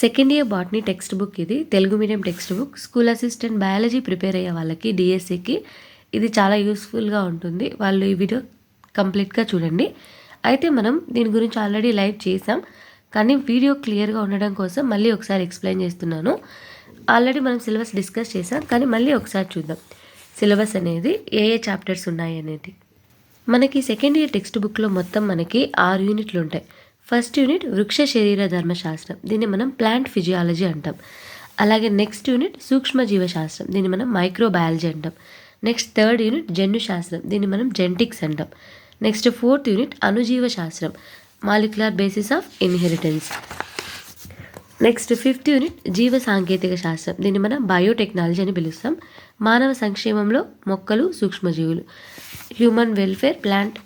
Second year botany text book ఇది. Telugu medium text book. School assistant biology prepare అయ్యే వాళ్ళకి డిఎస్సికి ఇది చాలా యూస్ఫుల్గా ఉంటుంది. వాళ్ళు ఈ వీడియో కంప్లీట్గా చూడండి. అయితే మనం దీని గురించి ఆల్రెడీ లైవ్ చేసాం కానీ వీడియో క్లియర్గా ఉండడం కోసం మళ్ళీ ఒకసారి ఎక్స్ప్లెయిన్ చేస్తున్నాను. ఆల్రెడీ మనం సిలబస్ డిస్కస్ చేసాం కానీ మళ్ళీ ఒకసారి చూద్దాం. సిలబస్ అనేది ఏ ఏ చాప్టర్స్ ఉన్నాయి అనేది. మనకి సెకండ్ ఇయర్ టెక్స్ట్ బుక్లో మొత్తం మనకి ఆరు యూనిట్లు ఉంటాయి. ఫస్ట్ యూనిట్ వృక్ష శరీర ధర్మశాస్త్రం. దీన్ని మనం ప్లాంట్ ఫిజియాలజీ అంటాం. అలాగే నెక్స్ట్ యూనిట్ సూక్ష్మ జీవశాస్త్రం. దీన్ని మనం మైక్రోబయాలజీ అంటాం. నెక్స్ట్ థర్డ్ యూనిట్ జన్యు శాస్త్రం దీన్ని మనం జెంటిక్స్ అంటాం. నెక్స్ట్ ఫోర్త్ యూనిట్ అణుజీవ శాస్త్రం molecular basis of inheritance. Next fifth unit జీవ సాంకేతిక శాస్త్రం. దీన్ని మనం బయోటెక్నాలజీ అని పిలుస్తాం. మానవ సంక్షేమంలో మొక్కలు సూక్ష్మజీవులు. Human welfare plant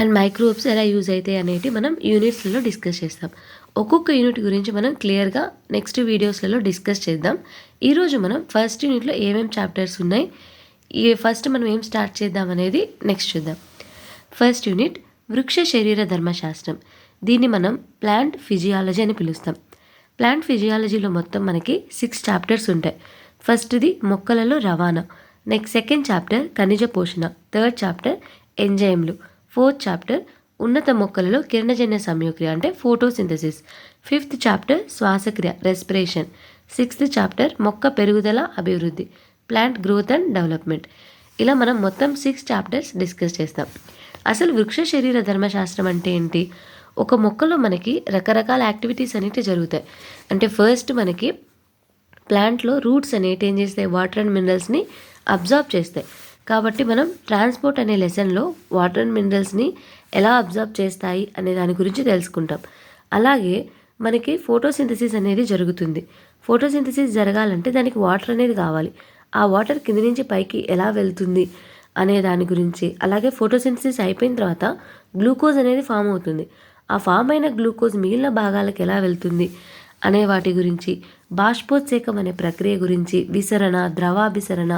and microbes ఎలా యూజ్ అవుతాయి అనేవి మనం యూనిట్స్లలో డిస్కస్ చేస్తాం. ఒక్కొక్క యూనిట్ గురించి మనం క్లియర్గా నెక్స్ట్ వీడియోస్లలో డిస్కస్ చేద్దాం. ఈరోజు మనం ఫస్ట్ యూనిట్లో ఏమేమి చాప్టర్స్ ఉన్నాయి? ఈ ఫస్ట్ మనం ఏం స్టార్ట్ చేద్దాం అనేది నెక్స్ట్ చూద్దాం. ఫస్ట్ యూనిట్ వృక్ష శరీర ధర్మశాస్త్రం. దీన్ని మనం ప్లాంట్ ఫిజియాలజీ అని పిలుస్తాం. ప్లాంట్ ఫిజియాలజీలో మొత్తం మనకి సిక్స్ చాప్టర్స్ ఉంటాయి. ఫస్ట్ది మొక్కలలో రవాణా. నెక్స్ట్ సెకండ్ చాప్టర్ ఖనిజ పోషణ. థర్డ్ చాప్టర్ ఎంజైమ్లు. ఫోర్త్ చాప్టర్ ఉన్నత మొక్కలలో కిరణజన్య సంయోక్రియ అంటే ఫోటోసింథసిస్. ఫిఫ్త్ చాప్టర్ శ్వాసక్రియ రెస్పిరేషన్. సిక్స్త్ చాప్టర్ మొక్క పెరుగుదల అభివృద్ధి. Plant growth and development. ఇలా మనం మొత్తం సిక్స్ చాప్టర్స్ డిస్కస్ చేస్తాం. అసలు వృక్ష శరీర ధర్మశాస్త్రం అంటే ఏంటి? ఒక మొక్కలో మనకి రకరకాల యాక్టివిటీస్ అనేవి జరుగుతాయి. అంటే ఫస్ట్ మనకి ప్లాంట్లో రూట్స్ అనేవి ఏం చేస్తాయి? వాటర్ అండ్ మినరల్స్ని అబ్జార్బ్ చేస్తాయి. కాబట్టి మనం ట్రాన్స్పోర్ట్ అనే లెసన్లో వాటర్ అండ్ మినరల్స్ని ఎలా అబ్జర్వ్ చేస్తాయి అనే దాని గురించి తెలుసుకుంటాం. అలాగే మనకి ఫోటోసింథసిస్ అనేది జరుగుతుంది. ఫోటోసింథసిస్ జరగాలంటే దానికి వాటర్ అనేది కావాలి. ఆ వాటర్ కింద నుంచి పైకి ఎలా వెళ్తుంది అనే దాని గురించి అలాగే ఫోటోసింథసిస్ అయిపోయిన తర్వాత గ్లూకోజ్ అనేది ఫామ్ అవుతుంది. ఆ ఫామ్ అయిన గ్లూకోజ్ మిగిలిన భాగాలకు ఎలా వెళ్తుంది అనే వాటి గురించి బాష్పోత్సేకం అనే ప్రక్రియ గురించి విసరణ ద్రవాభిసరణ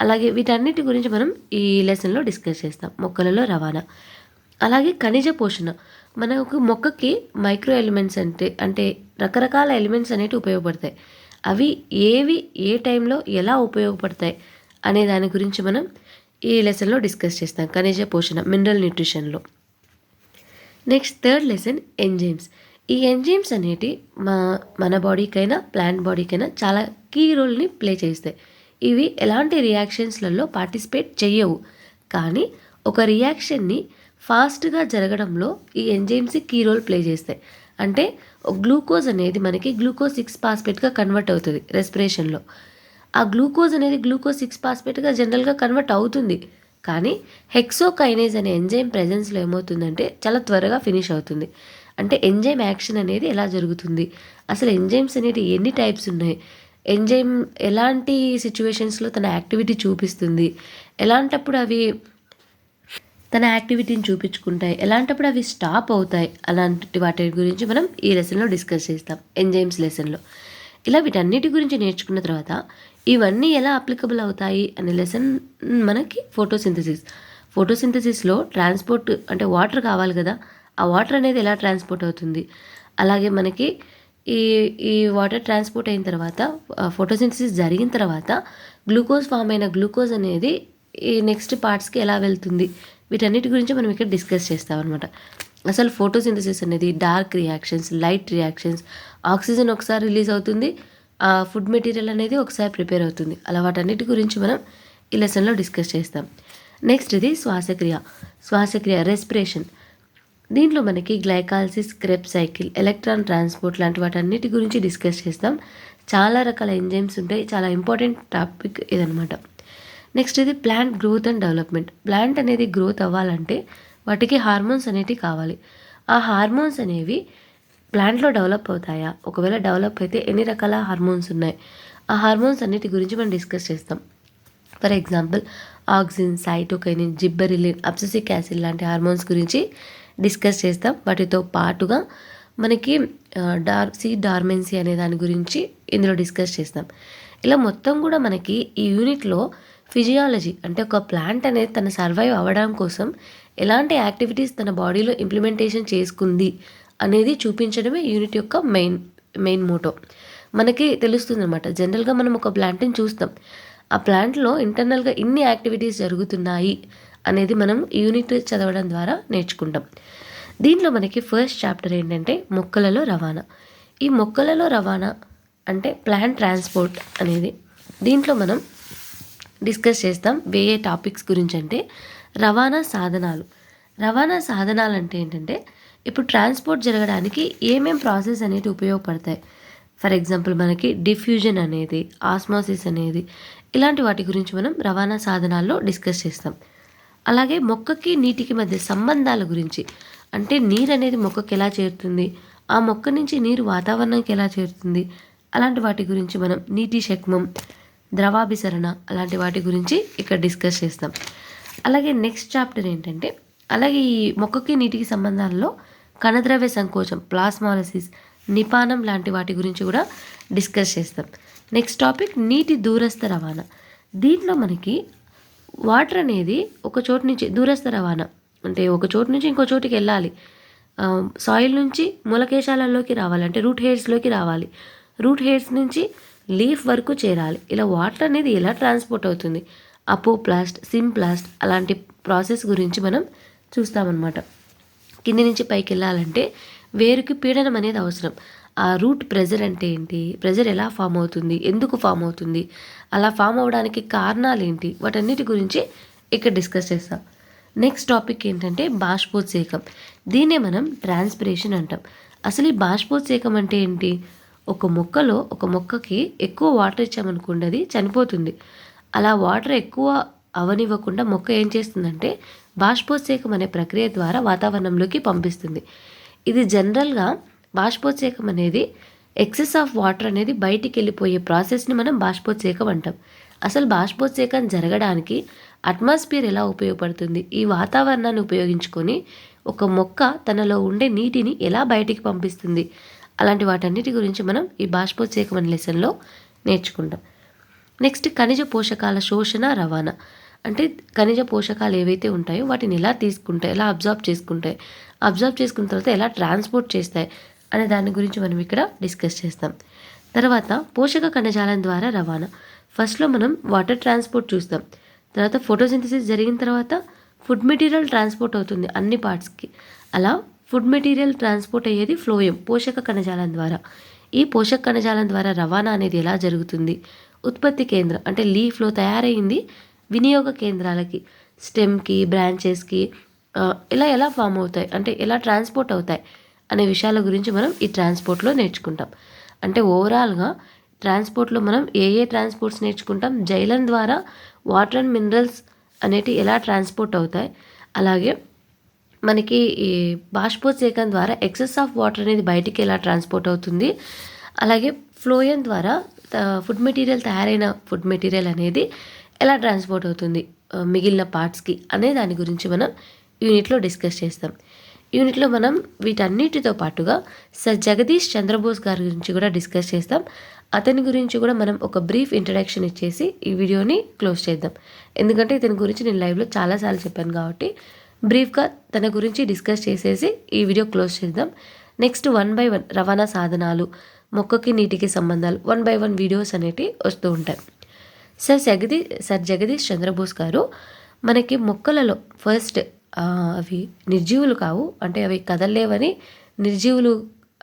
అలాగే వీటన్నిటి గురించి మనం ఈ లెసన్లో డిస్కస్ చేస్తాం. మొక్కలలో రవాణా. అలాగే ఖనిజ పోషణ. మనకు మొక్కకి మైక్రో ఎలిమెంట్స్ అంటే అంటే రకరకాల ఎలిమెంట్స్ అనేవి ఉపయోగపడతాయి. అవి ఏవి ఏ టైంలో ఎలా ఉపయోగపడతాయి అనే దాని గురించి మనం ఈ లెసన్లో డిస్కస్ చేస్తాం. ఖనిజ పోషణ mineral న్యూట్రిషన్లో. Next third lesson enzymes. ఈ ఎంజైమ్స్ అనేటి మా మన బాడీకైనా ప్లాంట్ బాడీకైనా చాలా కీ రోల్ని ప్లే చేస్తాయి. ఇవి ఎలాంటి రియాక్షన్స్లలో పార్టిసిపేట్ చేయవు కానీ ఒక రియాక్షన్ని ఫాస్ట్గా జరగడంలో ఈ ఎంజైమ్స్ కీ రోల్ ప్లే చేస్తాయి. అంటే గ్లూకోజ్ అనేది మనకి గ్లూకోజ్ సిక్స్ పాస్పేట్గా కన్వర్ట్ అవుతుంది రెస్పిరేషన్లో. ఆ గ్లూకోజ్ అనేది గ్లూకోజ్ సిక్స్ పాస్పేట్గా జనరల్గా కన్వర్ట్ అవుతుంది. కానీ హెక్సోకైనేజ్ అనే ఎంజైమ్ ప్రెజెన్స్లో ఏమవుతుందంటే చాలా త్వరగా ఫినిష్ అవుతుంది. అంటే ఎంజైమ్ యాక్షన్ అనేది ఎలా జరుగుతుంది? అసలు ఎంజైమ్స్ అనేవి ఎన్ని టైప్స్ ఉన్నాయి? ఎంజైమ్ ఎలాంటి సిచ్యువేషన్స్లో తన యాక్టివిటీ చూపిస్తుంది? ఎలాంటప్పుడు అవి తన యాక్టివిటీని చూపించుకుంటాయి? ఎలాంటప్పుడు అవి స్టాప్ అవుతాయి? అలాంటి వాటి గురించి మనం ఈ లెసన్లో డిస్కస్ చేస్తాం. ఎంజైమ్స్ లెసన్లో ఇలా వీటన్నిటి గురించి నేర్చుకున్న తర్వాత ఇవన్నీ ఎలా అప్లికబుల్ అవుతాయి అనే లెసన్ మనకి ఫోటోసింథసిస్ ఫోటోసింథసిస్లో ట్రాన్స్పోర్ట్ అంటే వాటర్ కావాలి కదా? ఆ వాటర్ అనేది ఎలా ట్రాన్స్పోర్ట్ అవుతుంది? అలాగే మనకి ఈ ఈ వాటర్ ట్రాన్స్పోర్ట్ అయిన తర్వాత ఫోటోసింథసిస్ జరిగిన తర్వాత గ్లూకోజ్ ఫామ్ అయిన గ్లూకోజ్ అనేది ఈ నెక్స్ట్ పార్ట్స్కి ఎలా వెళ్తుంది? వీటన్నిటి గురించి మనం ఇక్కడ డిస్కస్ చేస్తాం అనమాట అసలు ఫోటోసింథసిస్ అనేది dark reactions light reactions oxygen ఒకసారి రిలీజ్ అవుతుంది ఆ ఫుడ్ మెటీరియల్ అనేది ఒకసారి ప్రిపేర్ అవుతుంది. అలా వాటన్నిటి గురించి మనం ఈ లెసన్లో డిస్కస్ చేస్తాం. నెక్స్ట్ ఇది శ్వాసక్రియ. శ్వాసక్రియ రెస్పిరేషన్ దీంట్లో మనకి glycolysis Krebs cycle electron transport లాంటి వాటన్నిటి గురించి డిస్కస్ చేస్తాం. చాలా రకాల ఎంజైమ్స్ ఉంటాయి. చాలా ఇంపార్టెంట్ టాపిక్ ఇదనమాట నెక్స్ట్ ఇది plant growth and development. Plant అనేది గ్రోత్ అవ్వాలంటే వాటికి హార్మోన్స్ అనేవి కావాలి. ఆ హార్మోన్స్ అనేవి ప్లాంట్లో డెవలప్ అవుతాయా? ఒకవేళ డెవలప్ అయితే ఎన్ని రకాల హార్మోన్స్ ఉన్నాయి? ఆ హార్మోన్స్ అన్నిటి గురించి మనం డిస్కస్ చేస్తాం. For example auxin cytokinin gibberellin abscisic acid లాంటి హార్మోన్స్ గురించి డిస్కస్ చేస్తాం. వాటితో పాటుగా మనకి డార్ సీ డార్మెన్సీ అనే దాని గురించి ఇందులో డిస్కస్ చేస్తాం. ఇలా మొత్తం కూడా మనకి ఈ యూనిట్లో ఫిజియాలజీ అంటే ఒక ప్లాంట్ అనేది తన సర్వైవ్ అవ్వడం కోసం ఎలాంటి యాక్టివిటీస్ తన బాడీలో ఇంప్లిమెంటేషన్ చేసుకుంది అనేది చూపించడమే యూనిట్ యొక్క మెయిన్ మెయిన్ మోటో. మనకి తెలుస్తుంది అనమాట జనరల్గా మనం ఒక ప్లాంట్ని చూస్తాం. ఆ ప్లాంట్లో ఇంటర్నల్గా ఇన్ని యాక్టివిటీస్ జరుగుతున్నాయి. అనేది మనం యూనిట్ చదవడం ద్వారా నేర్చుకుంటాం. దీంట్లో మనకి ఫస్ట్ చాప్టర్ ఏంటంటే మొక్కలలో రవాణా. ఈ మొక్కలలో రవాణా అంటే ప్లాన్ ట్రాన్స్పోర్ట్ అనేది. దీంట్లో మనం డిస్కస్ చేస్తాం వేరే టాపిక్స్ గురించి అంటే రవాణా సాధనాలు. రవాణా సాధనాలు అంటే ఏంటంటే ఇప్పుడు ట్రాన్స్పోర్ట్ జరగడానికి ఏమేం ప్రాసెస్ అనేవి ఉపయోగపడతాయి. ఫర్ ఎగ్జాంపుల్ మనకి డిఫ్యూజన్ అనేది ఆస్మాసిస్ అనేది ఇలాంటి వాటి గురించి మనం రవాణా సాధనాల్లో డిస్కస్ చేస్తాం. అలాగే మొక్కకి నీటికి మధ్య సంబంధాల గురించి. అంటే నీరు అనేది మొక్కకి ఎలా చేరుతుంది? ఆ మొక్క నుంచి నీరు వాతావరణానికి ఎలా చేరుతుంది? అలాంటి వాటి గురించి మనం నీటి శక్మం ద్రవాభిసరణ అలాంటి వాటి గురించి ఇక్కడ డిస్కస్ చేస్తాం. అలాగే నెక్స్ట్ చాప్టర్ ఏంటంటే అలాగే ఈ మొక్కకి నీటికి సంబంధాల్లో కణద్రవ్య సంకోచం ప్లాస్మాలసిస్ నిపానం లాంటి వాటి గురించి కూడా డిస్కస్ చేస్తాం. నెక్స్ట్ టాపిక్ నీటి దూరస్థ రవాణా. దీంట్లో మనకి వాటర్ అనేది ఒక చోటు నుంచి దూరస్థ రవాణా. అంటే ఒక చోటు నుంచి ఇంకో చోటుకి వెళ్ళాలి. సాయిల్ నుంచి మూలకేశాలలోకి రావాలి. అంటే రూట్ హెయిర్స్లోకి రావాలి. రూట్ హెయిర్స్ నుంచి లీఫ్ వరకు చేరాలి. ఇలా వాటర్ అనేది ఎలా ట్రాన్స్పోర్ట్ అవుతుంది? అపో ప్లాస్ట్ సిమ్ ప్లాస్ట్ అలాంటి ప్రాసెస్ గురించి మనం చూస్తామన్నమాట. కింది నుంచి పైకి వెళ్ళాలంటే వేరుకి పీడనం అనేది అవసరం. ఆ రూట్ ప్రెజర్ అంటే ఏంటి? ప్రెజర్ ఎలా ఫామ్ అవుతుంది? ఎందుకు ఫామ్ అవుతుంది? అలా ఫామ్ అవడానికి కారణాలు ఏంటి? వాటన్నిటి గురించి ఇక్కడ డిస్కస్ చేస్తాం. నెక్స్ట్ టాపిక్ ఏంటంటే బాష్పోత్సేకం. దీన్నే మనం ట్రాన్స్పిరేషన్ అంటాం. అసలు ఈ బాష్పోత్సేకం అంటే ఏంటి? ఒక మొక్కలో ఒక మొక్కకి ఎక్కువ వాటర్ ఇచ్చామనుకోండి అది చనిపోతుంది. అలా వాటర్ ఎక్కువ అవనివ్వకుండా మొక్క ఏం చేస్తుందంటే బాష్పోత్సేకం అనే ప్రక్రియ ద్వారా వాతావరణంలోకి పంపిస్తుంది. ఇది జనరల్గా బాష్పోత్సేకం అనేది ఎక్సెస్ ఆఫ్ వాటర్ అనేది బయటికి వెళ్ళిపోయే ప్రాసెస్ని మనం బాష్పోత్సేకం అంటాం. అసలు బాష్పోత్సేకం జరగడానికి అట్మాస్ఫియర్ ఎలా ఉపయోగపడుతుంది? ఈ వాతావరణాన్ని ఉపయోగించుకొని ఒక మొక్క తనలో ఉండే నీటిని ఎలా బయటికి పంపిస్తుంది? అలాంటి వాటన్నిటి గురించి మనం ఈ బాష్పోత్సేకం అనే లెసన్లో నేర్చుకుంటాం. నెక్స్ట్ ఖనిజ పోషకాల శోషణ రవాణా. అంటే ఖనిజ పోషకాలు ఏవైతే ఉంటాయో వాటిని ఎలా తీసుకుంటాయి ఎలా అబ్జార్బ్ చేసుకుంటాయి? అబ్జర్వ్ చేసుకున్న తర్వాత ఎలా ట్రాన్స్పోర్ట్ చేస్తాయి? అనే దాని గురించి మనం ఇక్కడ డిస్కస్ చేస్తాం. తర్వాత పోషక కణజాలం ద్వారా రవాణా. ఫస్ట్లో మనం వాటర్ ట్రాన్స్పోర్ట్ చూస్తాం. తర్వాత ఫోటోసింథసిస్ జరిగిన తర్వాత ఫుడ్ మెటీరియల్ ట్రాన్స్పోర్ట్ అవుతుంది అన్ని పార్ట్స్కి అలా ఫుడ్ మెటీరియల్ ట్రాన్స్పోర్ట్ అయ్యేది ఫ్లోయం పోషక కణజాలం ద్వారా. ఈ పోషక కణజాలం ద్వారా రవాణా అనేది ఎలా జరుగుతుంది? ఉత్పత్తి కేంద్రం అంటే లీఫ్లో తయారైంది వినియోగ కేంద్రాలకి స్టెమ్కి బ్రాంచెస్కి ఇలా ఎలా ఫామ్ అవుతాయి? అంటే ఎలా ట్రాన్స్పోర్ట్ అవుతాయి? అనే విషయాల గురించి మనం ఈ ట్రాన్స్పోర్ట్లో నేర్చుకుంటాం. అంటే ఓవరాల్గా ట్రాన్స్పోర్ట్లో మనం ఏ ఏ ట్రాన్స్పోర్ట్స్ నేర్చుకుంటాం జైలం ద్వారా వాటర్ అండ్ మినరల్స్ అనేటి ఎలా ట్రాన్స్పోర్ట్ అవుతాయి అలాగే మనకి ఈ బాష్పోత్సేకం ద్వారా ఎక్సెస్ ఆఫ్ వాటర్ అనేది బయటికి ఎలా ట్రాన్స్పోర్ట్ అవుతుంది అలాగే ఫ్లోయన్ ద్వారా ఫుడ్ మెటీరియల్ తయారైన ఫుడ్ మెటీరియల్ అనేది ఎలా ట్రాన్స్పోర్ట్ అవుతుంది మిగిలిన పార్ట్స్కి అనే దాని గురించి మనం యూనిట్లో డిస్కస్ చేస్తాం. యూనిట్లో మనం వీటన్నిటితో పాటుగా సర్ జగదీష్ చంద్రబోస్ గారి గురించి కూడా డిస్కస్ చేస్తాం. అతని గురించి కూడా మనం ఒక బ్రీఫ్ ఇంట్రడక్షన్ ఇచ్చేసి ఈ వీడియోని క్లోజ్ చేద్దాం. ఎందుకంటే ఇతని గురించి నేను లైవ్లో చాలాసార్లు చెప్పాను కాబట్టి బ్రీఫ్గా తన గురించి డిస్కస్ చేసేసి ఈ వీడియో క్లోజ్ చేద్దాం. నెక్స్ట్ వన్ బై వన్ రవాణా సాధనాలు మొక్కకి నీటికి సంబంధాలు వన్ బై వన్ వీడియోస్ అనేటివి వస్తూ ఉంటాయి. సార్ జగదీ సార్ జగదీష్ చంద్రబోస్ గారు మనకి మొక్కలలో ఫస్ట్ అవి నిర్జీవులు కావు. అంటే అవి కదలలేవని నిర్జీవులు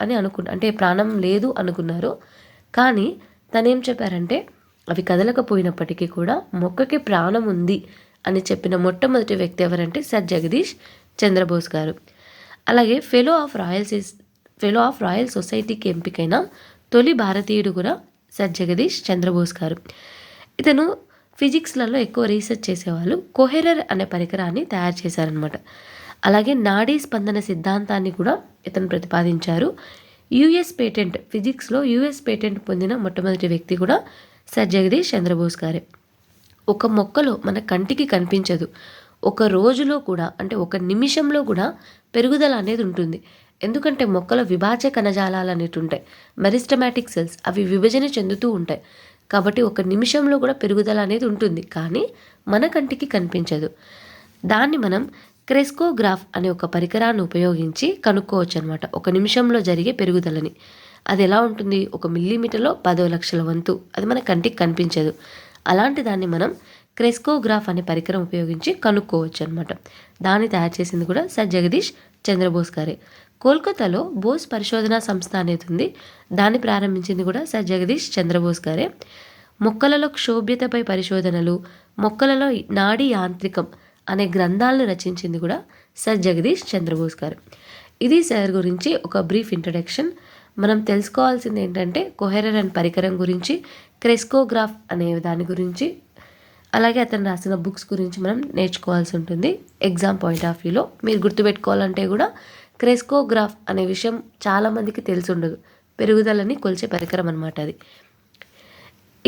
అని అనుకున్న అంటే ప్రాణం లేదు అనుకున్నారు. కానీ తనేం చెప్పారంటే అవి కదలకపోయినప్పటికీ కూడా మొక్కకి ప్రాణం ఉంది అని చెప్పిన మొట్టమొదటి వ్యక్తి ఎవరంటే సర్ జగదీష్ చంద్రబోస్ గారు. అలాగే fellow of royal fellow of royal సొసైటీకి ఎంపికైన తొలి భారతీయుడు కూడా సర్ జగదీష్ చంద్రబోస్ గారు. ఇతను ఫిజిక్స్లలో ఎక్కువ రీసెర్చ్ చేసేవాళ్ళు కొహెరర్ అనే పరికరాన్ని తయారు చేశారనమాట అలాగే నాడీ స్పందన సిద్ధాంతాన్ని కూడా ఇతను ప్రతిపాదించారు. యుఎస్ పేటెంట్ ఫిజిక్స్లో యుఎస్ పేటెంట్ పొందిన మొట్టమొదటి వ్యక్తి కూడా సర్ జగదీష్ చంద్రబోస్ గారే. ఒక మొక్కలో మన కంటికి కనిపించదు. ఒక రోజులో కూడా అంటే ఒక నిమిషంలో కూడా పెరుగుదల అనేది ఉంటుంది. ఎందుకంటే మొక్కల విభాజ కణజాలాలు అనేవి ఉంటాయి. మెరిస్టమాటిక్ సెల్స్ అవి విభజన చెందుతూ ఉంటాయి. కాబట్టి ఒక నిమిషంలో కూడా పెరుగుదల అనేది ఉంటుంది. కానీ మన కంటికి కనిపించదు. దాన్ని మనం క్రెస్కోగ్రాఫ్ అనే ఒక పరికరాన్ని ఉపయోగించి కనుక్కోవచ్చు అనమాట ఒక నిమిషంలో జరిగే పెరుగుదలని. అది ఎలా ఉంటుంది? ఒక మిల్లీమీటర్లో పదో లక్షల వంతు. అది మన కంటికి కనిపించదు. అలాంటి దాన్ని మనం క్రెస్కోగ్రాఫ్ అనే పరికరం ఉపయోగించి కనుక్కోవచ్చు అనమాట దాన్ని తయారు చేసింది కూడా సర్ జగదీష్ చంద్రబోస్ గారే. కోల్కతాలో బోస్ పరిశోధనా సంస్థ అనేది ఉంది. దాన్ని ప్రారంభించింది కూడా సర్ జగదీష్ చంద్రబోస్ గారే. మొక్కలలో క్షోభ్యతపై పరిశోధనలు మొక్కలలో నాడీ యాంత్రికం అనే గ్రంథాలను రచించింది కూడా సర్ జగదీష్ చంద్రబోస్ గారు. ఇది సార్ గురించి ఒక బ్రీఫ్ ఇంట్రడక్షన్. మనం తెలుసుకోవాల్సింది ఏంటంటే కొహెరర్ అండ్ పరికరం గురించి క్రెస్కోగ్రాఫ్ అనే దాని గురించి అలాగే అతను రాసిన బుక్స్ గురించి మనం నేర్చుకోవాల్సి ఉంటుంది. ఎగ్జామ్ పాయింట్ ఆఫ్ వ్యూలో మీరు గుర్తుపెట్టుకోవాలంటే కూడా క్రెస్కోగ్రాఫ్ అనే విషయం చాలామందికి తెలిసి ఉండదు పెరుగుదలని కొలిచే పరికరం అనమాట అది.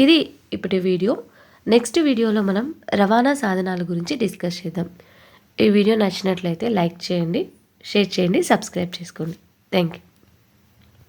ఇది ఇప్పటి వీడియో. నెక్స్ట్ వీడియోలో మనం రవాణా సాధనాల గురించి డిస్కస్ చేద్దాం. ఈ వీడియో నచ్చినట్లయితే లైక్ చేయండి షేర్ చేయండి సబ్స్క్రైబ్ చేసుకోండి. Thank you